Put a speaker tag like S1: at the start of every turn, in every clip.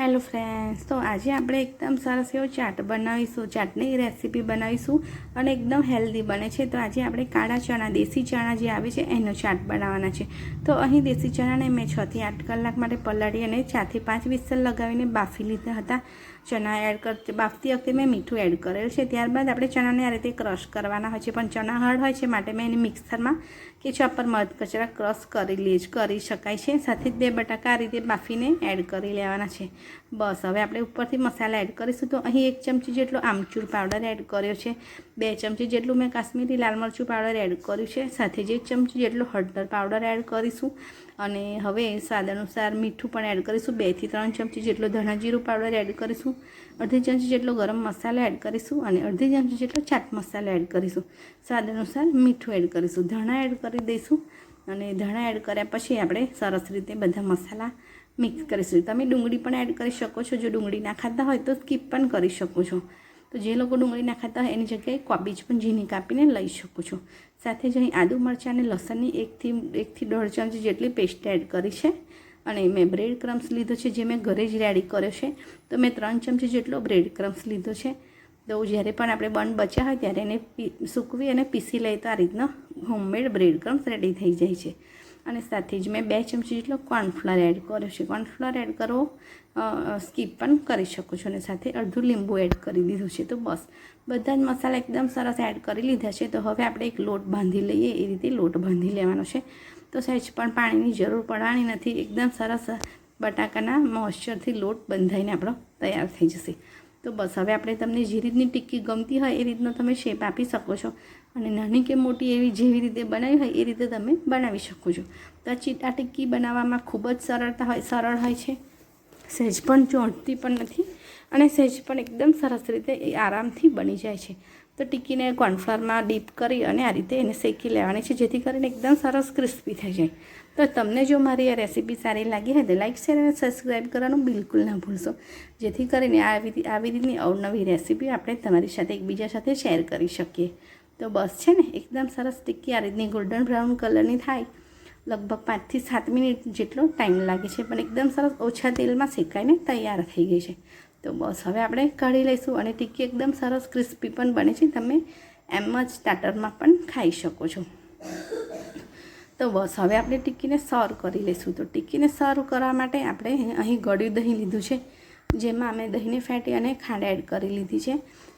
S1: Hello friends તો આજે આપણે એકદમ સરસ એવો ચાટ બનાવીશું. ચાટની રેસીપી બનાવીશું અને એકદમ હેલ્ધી બને છે. તો આજે આપણે કાળા ચણા, દેશી ચણા જે આવે છે, એનો ચાટ બનાવવાના છે. તો અહીં દેશી ચણાને મેં છથી આઠ કલાક માટે પલાળી અને ચારથી પાંચ વિસલ લગાવીને બાફી લીધા હતા. ચણા એડ કર, બાફતી વખતે મેં મીઠું એડ કરેલ છે. ત્યારબાદ આપણે ચણાને આ રીતે ક્રશ કરવાના હોય છે. પણ ચણા હળ હોય છે માટે મેં એને મિક્સરમાં કે ચોપર મધ, કચરા ક્રશ કરી લે, કરી શકાય છે. સાથે જ બે બટાકા આ રીતે બાફીને એડ કરી લેવાના છે. બસ, હવે આપણે ઉપરથી મસાલા એડ કરીશું. તો અહીં એક ચમચી જેટલો આમચૂર પાવડર એડ કર્યો છે. બે ચમચી જેટલું મેં કાશ્મીરી લાલ મરચું પાવડર એડ કર્યું છે. સાથે જ એક ચમચી જેટલો હળદર પાવડર એડ કરીશું. અને હવે સ્વાદ અનુસાર મીઠું પણ એડ કરીશું. બેથી ત્રણ ચમચી જેટલો ધણા જીરું પાવડર એડ કરીશું. અડધી ચમચી જેટલો ગરમ મસાલો એડ કરીશું અને અડધી ચમચી જેટલો ચાટ મસાલો એડ કરીશું. સ્વાદ અનુસાર મીઠું એડ કરીશું. ધાણા એડ કરી દઈશું. અને ધણા એડ કર્યા પછી આપણે સરસ રીતે બધા મસાલા મિક્સ કરીશું તમે ડુંગળી પણ એડ કરી શકો છો. જો ડુંગળી ના ખાતા હોય તો સ્કીપ પણ કરી શકો છો. તો જે લોકો ડુંગળી ના ખાતા હોય, એની જગ્યાએ કોબીજ પણ ઝીણી કાપીને લઈ શકો છો. સાથે જ અહીં આદુ મરચાં અને લસણની એકથી એકથી દોઢ ચમચી જેટલી પેસ્ટ એડ કરી છે. અને મેં બ્રેડ ક્રમ્સ લીધો છે, જે મેં ઘરે જ રેડી કર્યો છે. તો મેં ત્રણ ચમચી જેટલો બ્રેડ ક્રમ્સ લીધો છે. તો જ્યારે પણ આપણે બન બચ્યા હોય, ત્યારે એને સૂકવી અને પીસી લઈએ તો આ રીતના હોમમેડ બ્રેડ ક્રમ્સ રેડી થઈ જાય છે. અને સાથે જ મેં બે ચમચી જેટલો કોર્નફ્લોર એડ કર્યો છે. કોર્નફ્લાવર એડ કરવો સ્કીપ પણ કરી શકો છો અને સાથે અડધું લીંબુ એડ કરી દીધું છે. તો બસ, બધા જ મસાલા એકદમ સરસ એડ કરી લીધા છે. તો હવે આપણે એક લોટ બાંધી લઈએ. એ રીતે લોટ બાંધી લેવાનો છે. તો સહેજ પણ પાણીની જરૂર પડવાની નથી. એકદમ સરસ બટાકાના મોઇશ્ચરથી લોટ બંધાઈને આપણો તૈયાર થઈ જશે. તો બસ, હવે આપણે તમને જે રીતની ટિક્કી ગમતી હોય એ રીતનો તમે શેપ આપી શકો છો. અને નાની કે મોટી એવી જેવી રીતે બનાવી હોય એ રીતે તમે બનાવી શકો છો. તો આ ટિક્કી બનાવવામાં ખૂબ જ સરળતા હોય, સરળ હોય છે. સહેજ પણ ચોંટતી પણ નથી અને સહેજ પણ એકદમ સરસ રીતે આરામથી બની જાય છે. તો ટીકીને કોર્નફ્લાવરમાં ડીપ કરી અને આ રીતે એને શેકી લેવાની છે, જેથી કરીને એકદમ સરસ ક્રિસ્પી થઈ જાય. તો તમને જો મારી આ રેસીપી સારી લાગી હોય તો લાઇક શેર અને સબસ્ક્રાઈબ કરવાનું બિલકુલ ના ભૂલશો. જેથી કરીને આવી આવી રીતની અવનવી રેસીપી આપણે તમારી સાથે એકબીજા સાથે શેર કરી શકીએ. તો બસ છે ને, એકદમ સરસ ટીકી, આ રીતની ગોલ્ડન બ્રાઉન કલરની થાય. લગભગ પાંચથી સાત મિનિટ જેટલો ટાઈમ લાગે છે, પણ એકદમ સરસ ઓછા તેલમાં શેકાઈને તૈયાર થઈ ગઈ છે. તો બસ, હવે આપણે કાઢી લઈશું અને ટિક્કી એકદમ સરસ ક્રિસ્પી પણ બને છે. તમે એમ જ સ્ટાર્ટરમાં પણ ખાઈ શકો છો. તો બસ, હવે આપણે ટિક્કીને સર્વ કરી લઈશું. તો ટિક્કીને સર્વ કરવા માટે આપણે અહીં ગળ્યું દહીં લીધું છે, જેમાં અમે દહીંને ફેટી અને ખાંડ એડ કરી લીધી છે.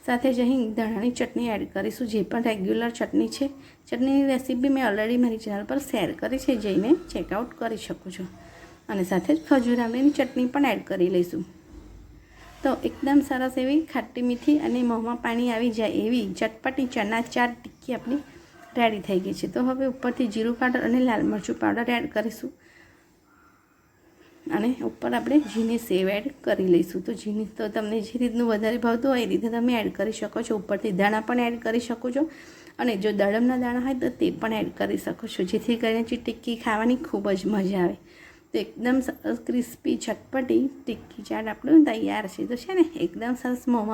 S1: સાથે જ અહીં ધાણાની ચટણી એડ કરીશું, જે પણ રેગ્યુલર ચટણી છે. ચટણીની રેસીપી મેં ઓલરેડી મારી ચેનલ પર શેર કરી છે જઈને ચેકઆઉટ કરી શકો છો. અને સાથે જ ખજૂર આંબલીની ચટણી પણ એડ કરી લઈશું. તો એકદમ સરસ એવી ખાટી મીઠી અને મોંમાં પાણી આવી જાય એવી ચટપટી ચણા ચાર ટિક્કી આપણી રેડી થઈ ગઈ છે. તો હવે ઉપરથી જીરું પાવડર અને લાલ મરચું પાવડર એડ કરીશું. અને ઉપર આપણે ઝીની સેવ એડ કરી લઈશું. તો ઝીની તો તમને જે રીતનું વધારે ભાવતું હોય એ રીતે તમે એડ કરી શકો છો. ઉપરથી દાણા પણ એડ કરી શકો છો. અને જો દળમના દાણા હોય તો તે પણ એડ કરી શકો છો. જેથી કરીને ટિક્કી ખાવાની ખૂબ જ મજા આવે. તો એકદમ ક્રિસ્પી ચટપટી, ટિક્કી ચાટ આપણું તૈયાર છે. તો છે ને, એકદમ સરસ મોંમાં